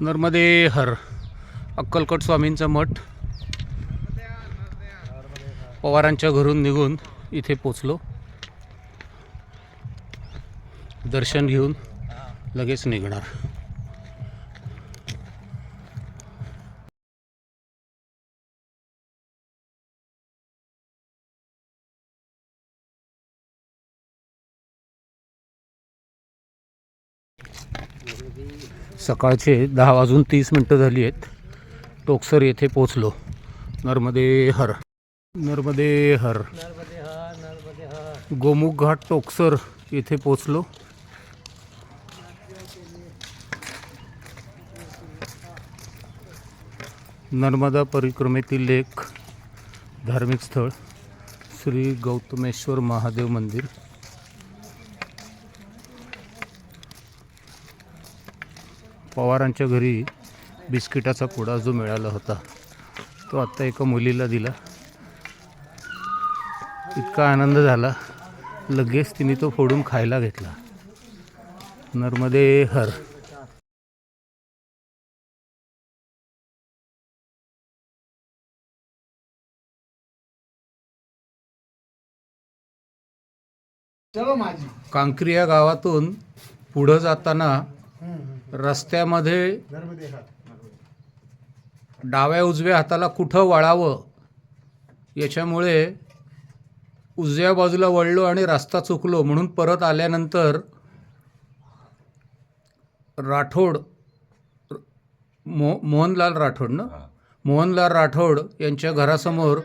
नर्मदे हर अक्कलकोट स्वामींचा मठ. पवारांच्या घरून निघून इथे पोचलो. दर्शन घेऊन लगेच निघणार. सकाळचे दहा वाजून तीस मिनटं झाली आहेत. टोकसर येथे पोचलो नर्मदे हर. नर्मदे हर. गोमुख घाट टोकसर येथे पोचलो नर्मदा परिक्रमेतील एक धार्मिक स्थळ श्री गौतमेश्वर महादेव मंदिर. पवारांच्या घरी बिस्किटाचा पुडा जो मिळाला होता तो आत्ता एका मुलीला दिला. इतका आनंद झाला. लगेच तिने तो फोडून खायला घेतला. नर्मदे हर. कांक्रिया गावातून पुढं जाताना रस्त्यामध्ये नर्मदे डाव्या उजव्या हाताला कुठं वळावं याच्यामुळे उजव्या बाजूला वळलो आणि रस्ता चुकलो म्हणून परत आल्यानंतर राठोड मो मोहनलाल राठोड ना? मोहनलाल राठोड यांच्या घरासमोर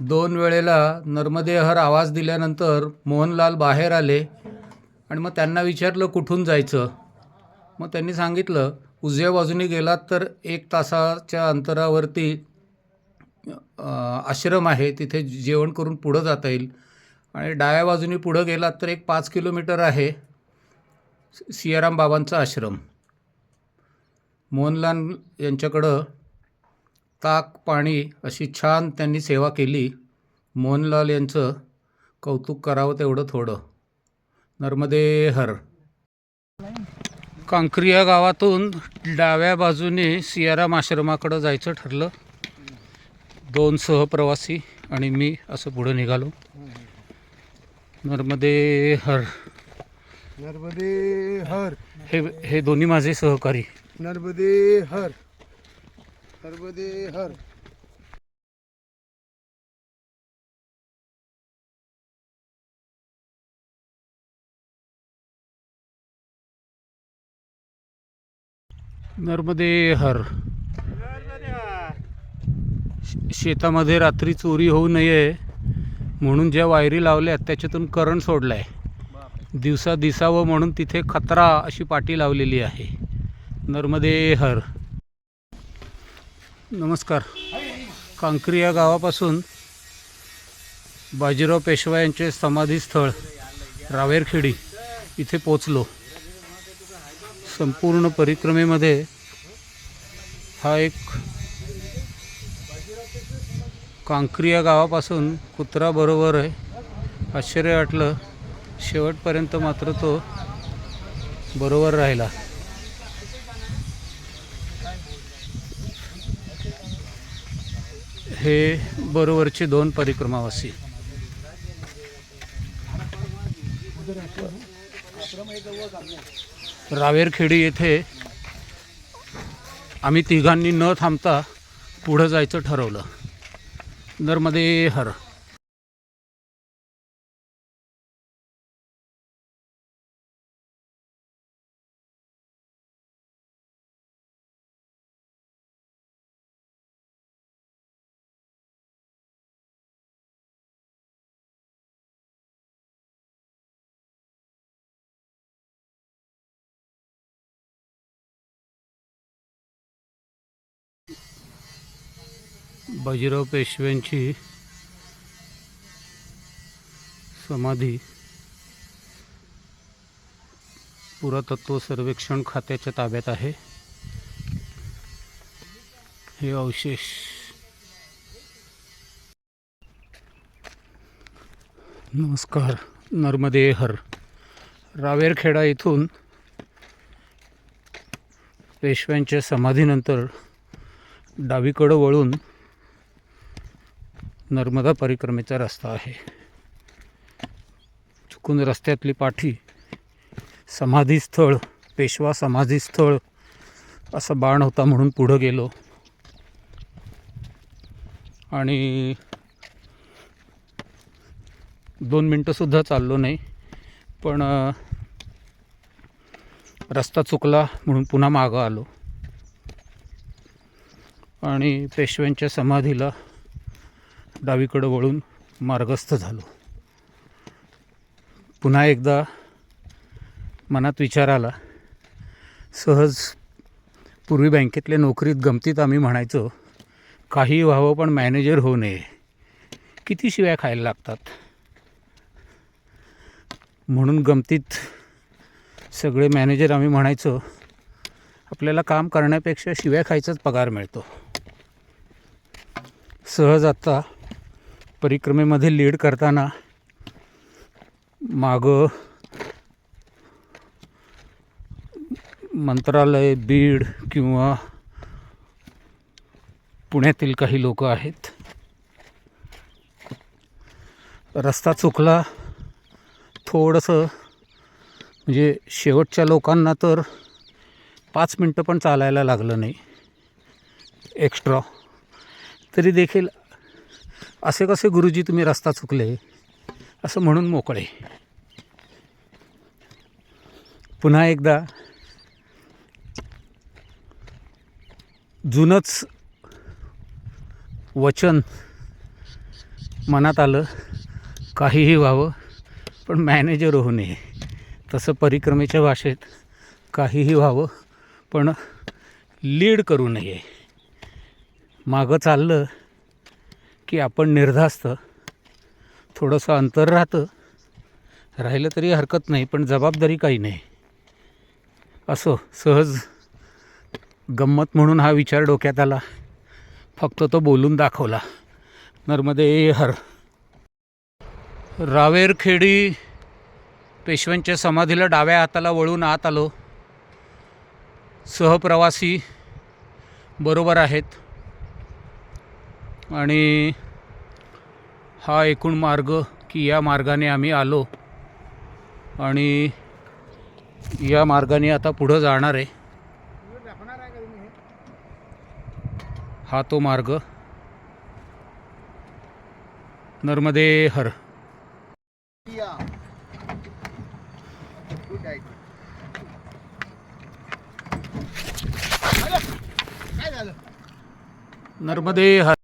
दोन वेळेला नर्मदेहर आवाज दिल्यानंतर मोहनलाल बाहेर आले आणि मग त्यांना विचारलं कुठून जायचं? मग त्यांनी सांगितलं उजव्या बाजूने गेलात तर एक तासाच्या अंतरावरती आश्रम आहे. तिथे जेवण करून पुढं जाता येईल. आणि डाव्या बाजूने पुढं गेलात तर एक पाच किलोमीटर आहे सियाराम बाबांचा आश्रम. मोहनलाल यांच्याकडं ताक पाणी अशी छान त्यांनी सेवा केली. मोहनलाल यांचं कौतुक करावं तेवढं थोडं. नर्मदे हर. कांक्रिया गावातून डाव्या बाजूने सियाराम आश्रमाकडं जायचं ठरलं. दोन सहप्रवासी आणि मी असं पुढं निघालो. नर्मदे हर. नर्मदे हर. हे हे दोन्ही माझे सहकारी. नर्मदे हर. नर्मदे हर. नर्मदे हर. शे- शेतामध्ये रात्री चोरी होऊ नये म्हणून ज्या वायरी लावल्या त्याच्यातून करंट सोडला आहे दिवसा दिसावं म्हणून तिथे खतरा अशी पाटी लावलेली आहे. नर्मदे हर. नमस्कार. कांक्री या गावापासून बाजीराव पेशवा यांचे समाधीस्थळ रावेरखेडी इथे पोचलो संपूर्ण परिक्रमेमध्ये हा एक कांक्रिया गावापासून कुत्रा बरोबर आहे. आश्चर्य वाटलं. शेवटपर्यंत मात्र तो बरोबर राहिला. हे बरोबरचे दोन परिक्रमावासी. रावेरखेडी येथे आम्ही तिघांनी न थांबता पुढं जायचं ठरवलं. नर्मदे हर. बाजीराव पेशव्यांची समाधी पुरातत्व सर्वेक्षण खात्याच्या ताब्यात आहे. हे अवशेष नमस्कार नर्मदे हर. रावेरखेडा इथून पेशव्यांच्या समाधीनंतर डावीकडं वळून नर्मदा परिक्रमेचा रस्ता आहे. चुकून रस्त्यातली पाठी समाधीस्थळ पेशवा समाधीस्थळ असा बाण होता म्हणून पुढं गेलो. आणि दोन मिनटंसुद्धा चाललो नाही पण रस्ता चुकला म्हणून पुन्हा मागं आलो. आणि पेशव्यांच्या समाधीला डावीकडं वळून मार्गस्थ झालो. पुन्हा एकदा मनात विचार आला सहज पूर्वी बँकेतल्या नोकरीत गमतीत आम्ही म्हणायचो काही व्हावं पण मॅनेजर होऊ नये. किती शिव्या खायला लागतात? म्हणून गमतीत सगळे मॅनेजर आम्ही म्हणायचो आपल्याला काम करण्यापेक्षा शिव्या खायचाच पगार मिळतो. सहज आत्ता परिक्रमेमध्ये लीड करताना मागं मंत्रालय बीड किंवा पुण्यातील काही लोक आहेत. रस्ता चुकला थोडंसं म्हणजे शेवटच्या लोकांना तर पाच मिनटं पण चालायला लागलं नाही. एक्स्ट्रा तरी देखील असे कसे गुरुजी तुम्ही रस्ता चुकले? असं म्हणून मोकळे. पुन्हा एकदा जुनंच वचन मनात आलं काहीही व्हावं पण मॅनेजर होऊ नये. तसं परिक्रमेच्या भाषेत काहीही व्हावं पण लीड करू नये. मागं चाललं की आपण निर्धास्त थोडंसं अंतर राहतं. राहिलं तरी हरकत नाही पण जबाबदारी काही नाही. असो सहज गंमत म्हणून हा विचार डोक्यात आला. फक्त तो बोलून दाखवला. नर्मदे हर. रावेरखेडी पेशव्यांच्या समाधीला डाव्या हाताला वळून आत आलो. सहप्रवासी बरोबर आहेत. आणि हा एकूण मार्ग की या मार्गाने आम्ही आलो. आणि या मार्गाने आता पुढं जाणार आहे. हा तो मार्ग. नर्मदे हर. नर्मदे हर.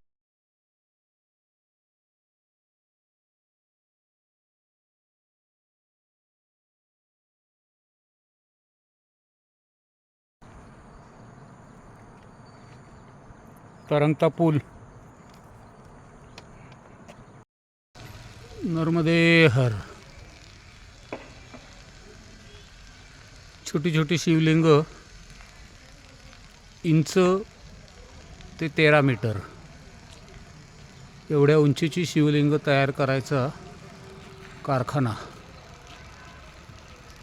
तरंगता पूल. नर्मदे हर. छोटी छोटी शिवलिंग इंच ते तेरा मीटर. एवढ्या उंचीची शिवलिंग तयार करायचा कारखाना.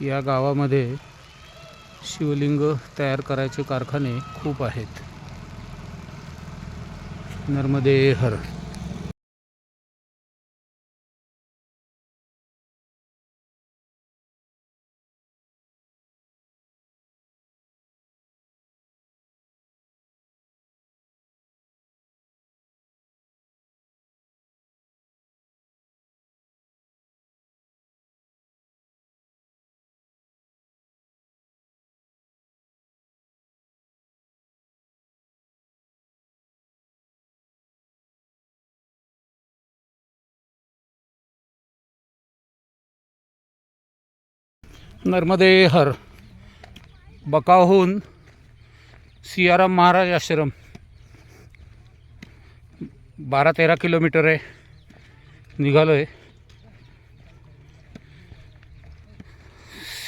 या गावामध्ये शिवलिंग तयार करायचे कारखाने खूप आहेत. नर्मदे हर नर्मदे हर बकावहून सियाराम महाराज आश्रम. बारा तेरा किलोमीटर आहे. निघालो आहे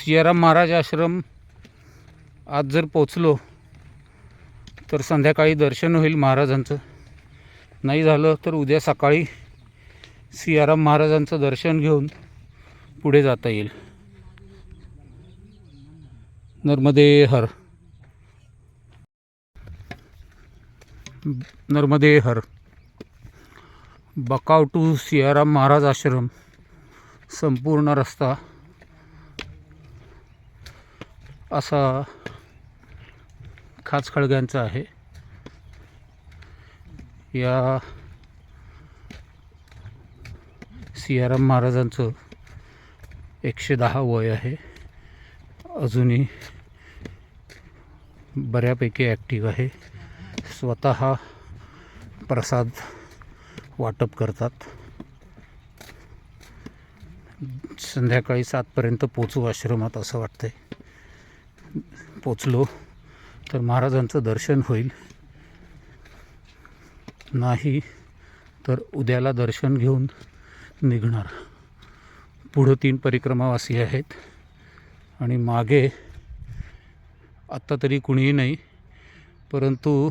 सियाराम महाराज आश्रम आज जर पोचलो तर संध्याकाळी दर्शन होईल महाराजांचं. नाही झालं तर उद्या सकाळी सियाराम महाराजांचं दर्शन घेऊन पुढे जाता येईल. नर्मदे हर. नर्मदे हर. बकाव टू सियाराम महाराज आश्रम. संपूर्ण रस्ता. असा खाचखळग्यांचा आहे. या सियाराम महाराजांचं एकशे दहा वय आहे. अजूनही बऱ्यापैकी ॲक्टिव्ह आहे. स्वतः प्रसाद वाटप करतात. संध्याकाळी सातपर्यंत पोचू आश्रमात असं वाटतंय. पोचलो तर महाराजांचं दर्शन होईल. नाही तर उद्याला दर्शन घेऊन निघणार. पुढं तीन परिक्रमावासी आहेत. आणि मागे आत्ता तरी कुणीही नाही परंतु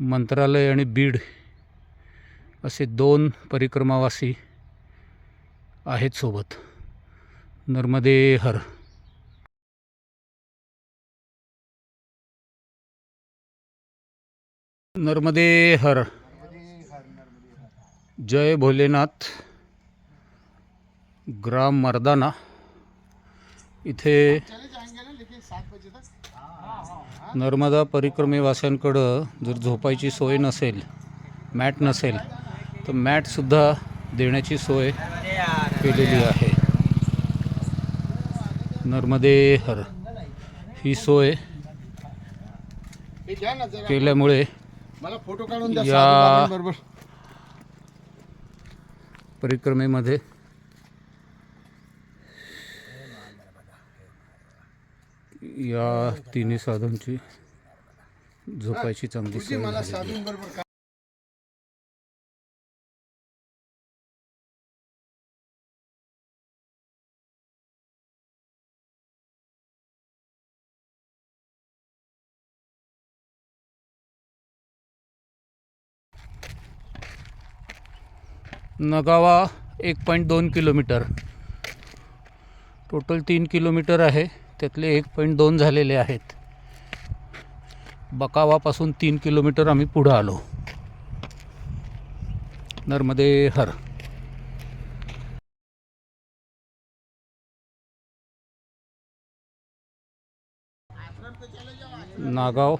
मंत्रालय आणि बीड असे दोन परिक्रमावासी आहेत सोबत. नर्मदे हर. नर्मदे हर. जय भोलेनाथ. ग्राम मर्दाना. इथे नर्मदा परिक्रमेवाल्यांकडं जर झोपायची सोय नसेल मॅट नसेल तर मॅटसुद्धा देण्याची सोय केलेली आहे. नर्मदे हर ही सोय केल्यामुळे मला फोटो काढून द्या या- परिक्रमेमध्ये या तिन्ही साधूंची झोपायची चांगली नगावा एक पॉईंट दोन किलोमीटर. टोटल तीन किलोमीटर आहे. त्यातले एक पॉईंट दोन झालेले आहेत. बकावापासून तीन किलोमीटर आम्ही पुढं आलो. नर्मदे हर. नागाव.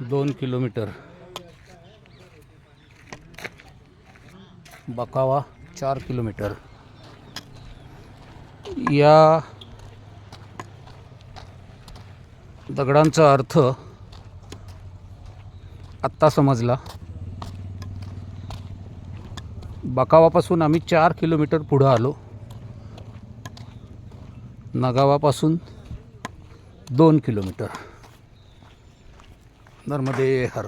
दोन किलोमीटर. बकावा चार किलोमीटर. या दगडांचा अर्थ आत्ता समजला. बकावापासून आम्ही चार किलोमीटर पुढं आलो. नगावापासून दोन किलोमीटर. नर्मदे हर.